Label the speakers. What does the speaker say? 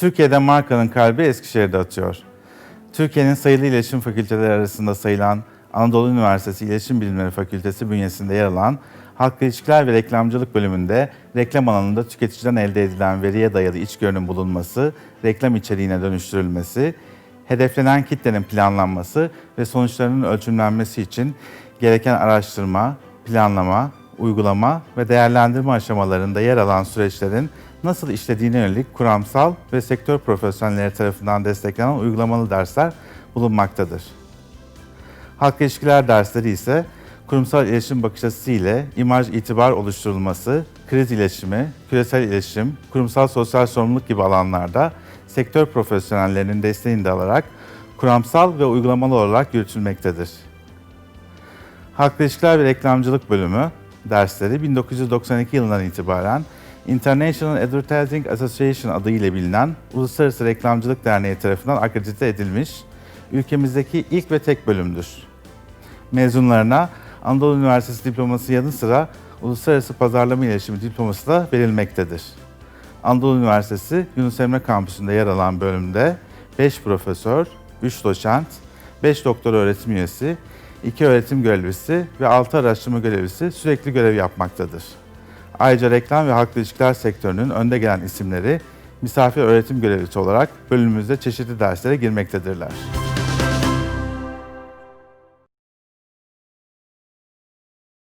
Speaker 1: Türkiye'de markanın kalbi Eskişehir'de atıyor. Türkiye'nin sayılı iletişim fakülteleri arasında sayılan Anadolu Üniversitesi İletişim Bilimleri Fakültesi bünyesinde yer alan Halk İlişkiler ve Reklamcılık bölümünde reklam alanında tüketiciden elde edilen veriye dayalı iç görünüm bulunması, reklam içeriğine dönüştürülmesi, hedeflenen kitlenin planlanması ve sonuçlarının ölçümlenmesi için gereken araştırma, planlama, uygulama ve değerlendirme aşamalarında yer alan süreçlerin nasıl işlediğine yönelik kuramsal ve sektör profesyonelleri tarafından desteklenen uygulamalı dersler bulunmaktadır. Halk ilişkiler dersleri ise kurumsal iletişim bakış açısı ile imaj itibar oluşturulması, kriz iletişimi, küresel iletişim, kurumsal sosyal sorumluluk gibi alanlarda sektör profesyonellerinin desteğini de alarak kuramsal ve uygulamalı olarak yürütülmektedir. Halk İlişkiler ve Reklamcılık bölümü dersleri 1992 yılından itibaren International Advertising Association adıyla bilinen Uluslararası Reklamcılık Derneği tarafından akredite edilmiş ülkemizdeki ilk ve tek bölümdür. Mezunlarına Anadolu Üniversitesi diploması yanı sıra Uluslararası Pazarlama İletişimi diploması da verilmektedir. Anadolu Üniversitesi Yunus Emre Kampüsü'nde yer alan bölümde 5 profesör, 3 doçent, 5 doktor öğretim üyesi, 2 öğretim görevlisi ve 6 araştırma görevlisi sürekli görev yapmaktadır. Ayrıca reklam ve halkla ilişkiler sektörünün önde gelen isimleri misafir öğretim görevlisi olarak bölümümüzde çeşitli derslere girmektedirler.